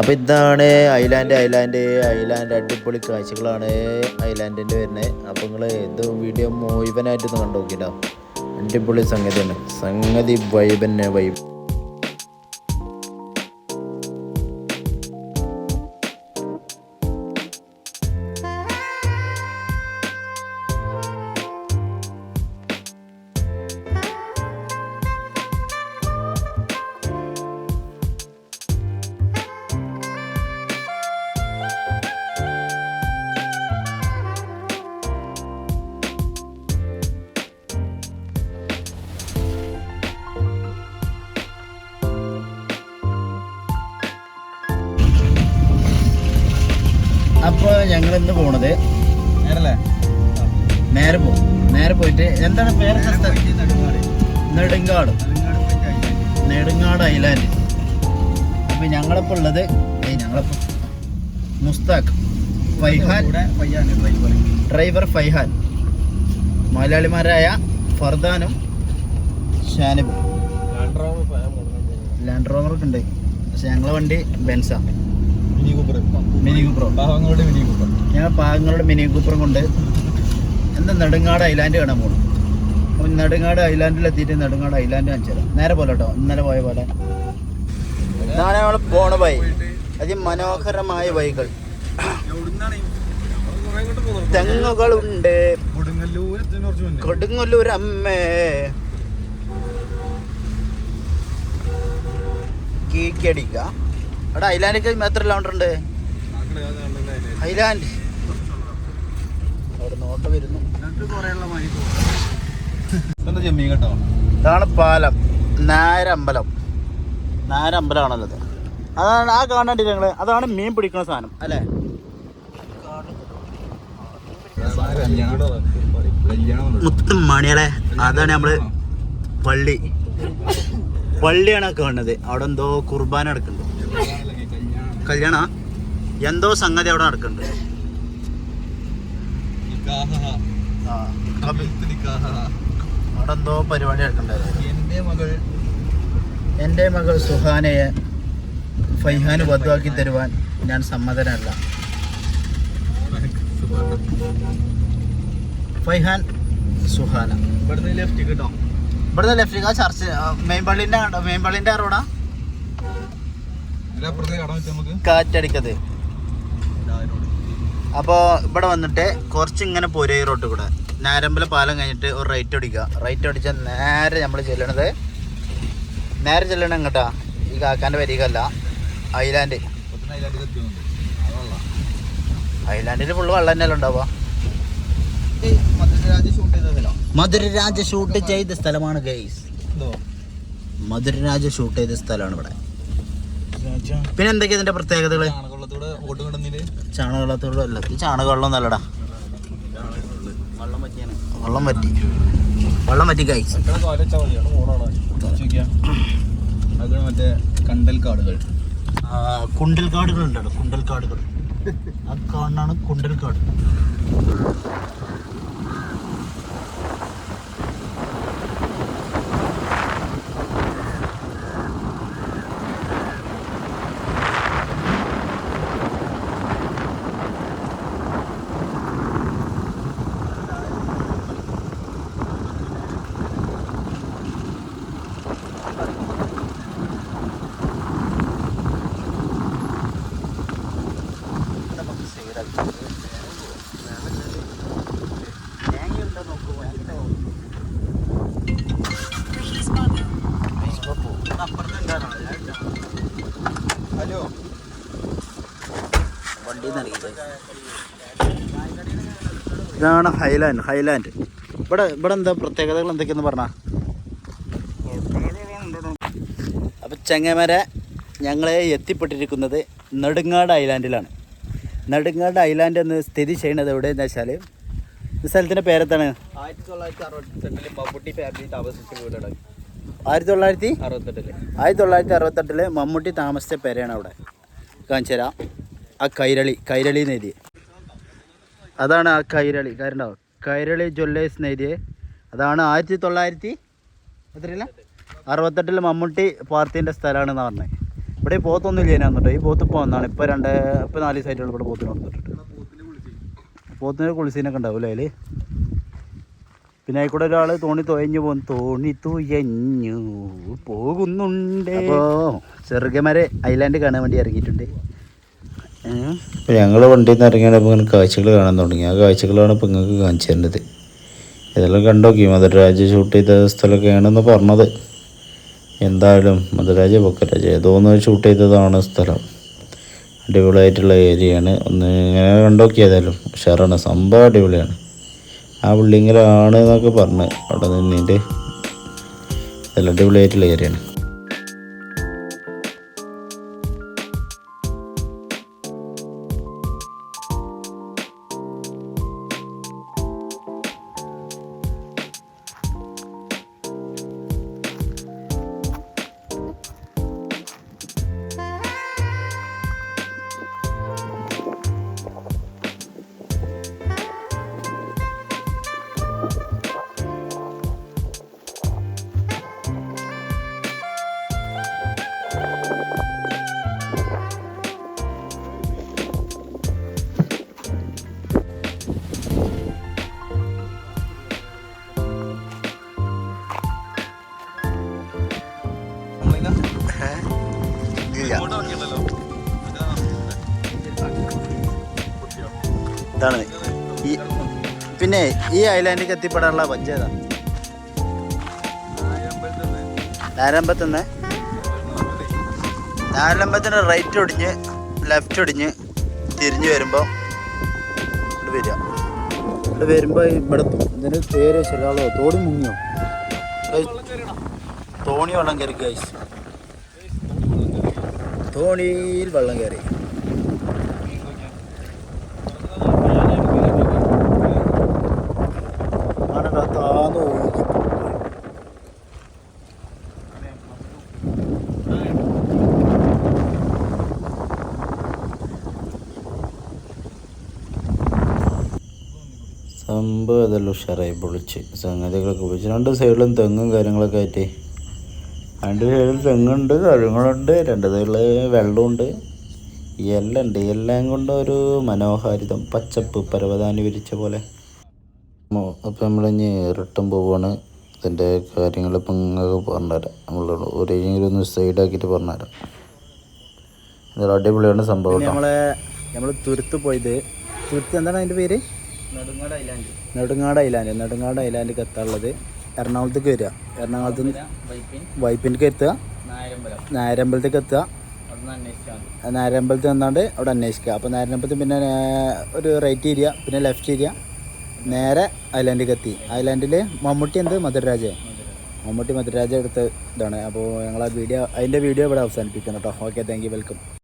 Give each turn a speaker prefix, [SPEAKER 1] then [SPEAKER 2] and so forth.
[SPEAKER 1] അപ്പോൾ ഇതാണ് island island island അടിപൊളി കാഴ്ചകളാണ് ഐലാൻഡിന്റെ വരുന്നത് അപ്പോൾ നിങ്ങൾ ഇത് വീഡിയോ മുഴുവനായിട്ടൊന്ന് കണ്ടു നോക്കിട്ടോ. അടിപൊളി സംഗതിയാണ്. സംഗതി വൈബ് തന്നെ വൈബ് ഞങ്ങൾ ഇന്ന് പോണത്
[SPEAKER 2] നേരല്ലേ?
[SPEAKER 1] നേരെ പോകും നേരെ പോയിട്ട് എന്താണ് പേര് നെടുങ്കാട് നെടുങ്ങാട്. ഐലാൻഡ്. അപ്പൊ ഞങ്ങളിപ്പോ ഉള്ളത് ഞങ്ങളിപ്പോ മുസ്താഖ് ഫൈഹാൻ ഡ്രൈവർ ഫൈഹാൻ മലയാളിമാരായ ഫർദാനും ഷാനിബും. ലാൻഡ് റോവറൊക്കെ ഉണ്ട്. പക്ഷെ ഞങ്ങളെ വണ്ടി ബെൻസാ.
[SPEAKER 2] മിനി കൂപ്പർ
[SPEAKER 1] മിനി
[SPEAKER 2] പാവങ്ങളുടെ മിനി കൂപ്പർ
[SPEAKER 1] ഞങ്ങൾ പാകങ്ങളുടെ മിനി കൂപ്പറും കൊണ്ട് എന്താ നെടുങ്ങാട് ഐലാൻഡ് കാണാൻ പോകണം അപ്പം നെടുങ്ങാട് ഐലാൻഡിൽ എത്തിയിട്ട് നെടുങ്ങാട് ഐലാൻഡ് കാണിച്ചു തരാം. നേരെ പോലെ കേട്ടോ. ഇന്നലെ പോയ പോലെ. ഇതാണ് നമ്മൾ പോണ വൈ അതിമനോഹരമായ വൈകൾ തെങ്ങുകളുണ്ട്.
[SPEAKER 2] കൊടുങ്ങല്ലൂർ
[SPEAKER 1] അമ്മേ. കീക്കടിക്ക അവിടെ ഐലാൻഡിക്ക് എത്ര കിലോമീറ്റർ ഉണ്ട്. ഐലാൻഡ് അവിടെ നോട്ട് വരുന്നു.
[SPEAKER 2] എന്താ ചെമ്മീൻ കേട്ടോ?
[SPEAKER 1] ഇതാണ് പാലം. നാരമ്പലം. നാരമ്പലമാണല്ലോ ഇത് അതാണ് ആ കാണാണ്ടി ഞങ്ങൾ? അതാണ് മീൻ പിടിക്കുന്ന സാധനം അല്ലേ? മുത്തും മണികളെ അതാണ് നമ്മൾ പള്ളി. പള്ളിയാണ് കാണുന്നത്. അവിടെ എന്തോ കുർബാന നടക്കുന്നുണ്ട്. കല്യാണ എന്തോ സംഗതി അവിടെ നടക്കുന്നുണ്ട്. അവിടെ എന്തോ പരിപാടി നടക്കണ്ടായിരുന്നു
[SPEAKER 2] എന്റെ മകൾ.
[SPEAKER 1] സുഹാനയെ ഫൈഹാന് ബദ്വാക്കി തരുവാൻ ഞാൻ സമ്മതനല്ല. ഫൈഹാൻ സുഹാന.
[SPEAKER 2] ഇവിടുന്ന് ലെഫ്റ്റ് കേട്ടോ.
[SPEAKER 1] ഇവിടുന്ന് ലെഫ്റ്റ് ചർച്ച് മെയിൻ പള്ളിന്റെ മെയിൻ പള്ളിന്റെ റോഡാ
[SPEAKER 2] അപ്പുറത്തേക്ക് കടം വെച്ചാൽ നമുക്ക്
[SPEAKER 1] കാറ്റടിക്കത്. അപ്പോൾ ഇവിടെ വന്നിട്ട് കുറച്ച് ഇങ്ങനെ പോരെ ഈ റോട്ട് കൂടെ. നാരമ്പല പാലം കഴിഞ്ഞിട്ട് ഒരു റൈറ്റ് അടിക്കുക റൈറ്റ് അടിച്ചാൽ നേരെ നമ്മൾ ചെല്ലണത്. നേരെ ചെല്ലണം എങ്ങട്ടാ? ഈ കാക്കാന്റെ വരികല്ല ഐലാൻഡ് ഐലാൻഡിൽ ഫുള്ള് വെള്ളം തന്നെയല്ല ഉണ്ടാവുക.
[SPEAKER 2] മധുരരാജ് ഷൂട്ട്
[SPEAKER 1] ചെയ്ത സ്ഥലമാണ് ഗൈസ് മധുരരാജ ഷൂട്ട് ചെയ്ത സ്ഥലമാണ് ഇവിടെ. പിന്നെ എന്തൊക്കെയാ ഇതിന്റെ പ്രത്യേകതകൾ
[SPEAKER 2] ചാണകവെള്ളത്തോടെ
[SPEAKER 1] അല്ല. ചാണകവെള്ളം നല്ലടാ.
[SPEAKER 2] വെള്ളം
[SPEAKER 1] പറ്റി വെള്ളം പറ്റി
[SPEAKER 2] കായ് മറ്റേ കണ്ടൽ കാടുകൾ
[SPEAKER 1] കുണ്ടൽ കാടുകൾ ഉണ്ടല്ലോ കുണ്ടൽ കാടുകൾ ആ കാണാണ് കുണ്ടൽ കാട്
[SPEAKER 2] ഹലോ
[SPEAKER 1] വണ്ടി ഇതാണ് ഹൈലാൻഡ് ഹൈലാൻഡ് ഇവിടെ ഇവിടെ എന്താ പ്രത്യേകതകൾ എന്തൊക്കെയെന്ന് പറഞ്ഞാ? അപ്പം ചെങ്ങമര ഞങ്ങളെ എത്തിപ്പെട്ടിരിക്കുന്നത് നെടുങ്ങാട് ഐലാൻഡിലാണ് നെടുങ്ങാട് ഐലാൻഡ് എന്ന് സ്ഥിതി ചെയ്യുന്നത് എവിടെയെന്ന് വെച്ചാൽ ഈ സ്ഥലത്തിന്റെ പേരെത്താണ്
[SPEAKER 2] ആയിരത്തി തൊള്ളായിരത്തി അറുപത്തെട്ടിൽ മമ്മൂട്ടി ഫാമിലി താമസിച്ച വീടാണ്.
[SPEAKER 1] ആയിരത്തി തൊള്ളായിരത്തി
[SPEAKER 2] അറുപത്തെട്ടിൽ.
[SPEAKER 1] ആയിരത്തി തൊള്ളായിരത്തി അറുപത്തെട്ടിൽ മമ്മൂട്ടി താമസിച്ച പേരാണ് അവിടെ. കാണിച്ചു തരാം. ആ കൈരളി കൈരളി നേതി അതാണ് ആ കൈരളി. കാരണം കൈരളി ജ്വല്ലേഴ്സ് എന്ന് അതാണ് ആയിരത്തി തൊള്ളായിരത്തി എത്രയില്ല അറുപത്തെട്ടിൽ മമ്മൂട്ടി പാർട്ടീന്റെ സ്ഥലമാണെന്ന് പറഞ്ഞത് ഇവിടെ ഈ പോത്തൊന്നും ഇല്ല വന്നിട്ട് ഈ പോത്ത് ഇപ്പോൾ വന്നാണ്. ഇപ്പോൾ രണ്ട് ഇപ്പോൾ നാല് ദിവസമായിട്ടുള്ള ഇവിടെ പോത്തിന് കൊടുത്തിട്ടുണ്ട് പോത്തിന് കുളിസീനൊക്കെ ഉണ്ടാവില്ല അതിൽ പിന്നെ ആയിക്കൂടെ ഒരാൾ തോണി തുഴഞ്ഞു പോകുന്നു തോണി തുയഞ്ഞു പോകുന്നുണ്ട്. അപ്പോൾ ചെറുകമരെ ഐലാൻഡ് കാണാൻ വേണ്ടി ഇറങ്ങിയിട്ടുണ്ട്. ഇപ്പം
[SPEAKER 3] അപ്പോൾ ഞങ്ങൾ വണ്ടിയിൽ നിന്ന് ഇറങ്ങിയപ്പോൾ ഇങ്ങനെ കാഴ്ചകൾ കാണാൻ തുടങ്ങി. ആ കാഴ്ചകളാണ് ഇപ്പോൾ നിങ്ങൾക്ക് കാണിച്ചു തരുന്നത്. ഇതെല്ലാം കണ്ടോക്കി. മധുരരാജ് ഷൂട്ട് ചെയ്ത സ്ഥലമൊക്കെയാണെന്ന് പറഞ്ഞത്. എന്തായാലും മധുരാജ പൊക്കരാജ. ഏതോ ഒന്ന് ഷൂട്ട് ചെയ്തതാണ് സ്ഥലം. അടിപൊളിയായിട്ടുള്ള ഏരിയയാണ്. ഒന്ന് ഇങ്ങനെ കണ്ടോക്കി ഏതായാലും. ഉഷാറാണ്. സംഭവം അടിപൊളിയാണ്. ആ ബിൽഡിങ്ങിലാണ് എന്നൊക്കെ പറഞ്ഞ് അവിടെ നിന്നിട്ട്. അതിൽ അടിപൊളിയായിട്ടുള്ള ഏരിയയാണ്.
[SPEAKER 1] ഇതാണ് ഈ പിന്നെ ഈ ഐലാൻഡിലേക്ക് എത്തിപ്പെടാനുള്ള വജ്ജ ഏതാ? നാരമ്പത്തുനിന്ന് നാരമ്പത്തിന് റൈറ്റ് ഒടിഞ്ഞ് ലെഫ്റ്റ് ഒടിഞ്ഞ് തിരിഞ്ഞ് വരുമ്പോൾ ഇവിടെ വരിക. ഇവിടെ വരുമ്പോൾ ഇവിടെ. ഇതിന് പേര് ശരിയാളോ തോണി മുങ്ങിയോ? തോണി വെള്ളം കയറി ഗൈസ്. തോണിയിൽ വെള്ളം കയറി.
[SPEAKER 3] സംഭവം അതല്ല ഉഷാറായി പൊളിച്ച്. സംഗതികളൊക്കെ പൊളിച്ച്. രണ്ട് സൈഡിലും തെങ്ങും കാര്യങ്ങളൊക്കെ ആയിട്ട് രണ്ട് സൈഡിൽ തെങ്ങുണ്ട് കഴുങ്ങളുണ്ട് രണ്ട് സൈഡിൽ വെള്ളമുണ്ട്. എല്ലാം ഉണ്ട്. എല്ലാം കൊണ്ട് ഒരു മനോഹാരിതം പച്ചപ്പ് പരവതാനി വിരിച്ച പോലെ. അപ്പം നമ്മളിഞ്ഞ് റിട്ടേൺ പോവാണ്. ഇതിന്റെ കാര്യങ്ങൾ ഇപ്പം നിങ്ങൾക്ക് പറഞ്ഞുതരാം. നമ്മൾ ഒരെങ്കിലും ഒന്ന് സൈഡാക്കിയിട്ട് പറഞ്ഞുതരാം. ഇതൊരു അടിപൊളിയാണ് സംഭവം
[SPEAKER 1] നമ്മളെ നമ്മൾ തുരുത്ത് പോയത്. തുരുത്ത് എന്താണ് അതിന്റെ പേര്?
[SPEAKER 2] Nedungad island.
[SPEAKER 1] Nedungad island. Nedungad island എത്താനുള്ളത്. എറണാകുളത്തേക്ക് വരിക. എറണാകുളത്ത് നിന്ന്
[SPEAKER 2] വൈപ്പിൻ.
[SPEAKER 1] വൈപ്പിലേക്ക് എത്തുക.
[SPEAKER 2] നായരമ്പലം.
[SPEAKER 1] നായരമ്പലത്തേക്ക് എത്തുക.
[SPEAKER 2] നായരമ്പലത്തിൽ
[SPEAKER 1] നായരമ്പലത്ത് നിന്നാണ്ട് അവിടെ അന്വേഷിക്കുക. അപ്പോൾ നായരമ്പലത്ത് പിന്നെ ഒരു റൈറ്റ് ഏരിയ പിന്നെ ലെഫ്റ്റ് ഏരിയ നേരെ ഐലാൻഡിലേക്ക് എത്തി. ഐലാൻഡിൽ മമ്മൂട്ടി എന്ത്? മധുരരാജ മമ്മൂട്ടി മധുരരാജ എടുത്ത ഇതാണ്. അപ്പോൾ ഞങ്ങൾ ആ വീഡിയോ അതിന്റെ വീഡിയോ ഇവിടെ അവസാനിപ്പിക്കുന്നു കേട്ടോ ഓക്കെ താങ്ക് യു വെൽക്കം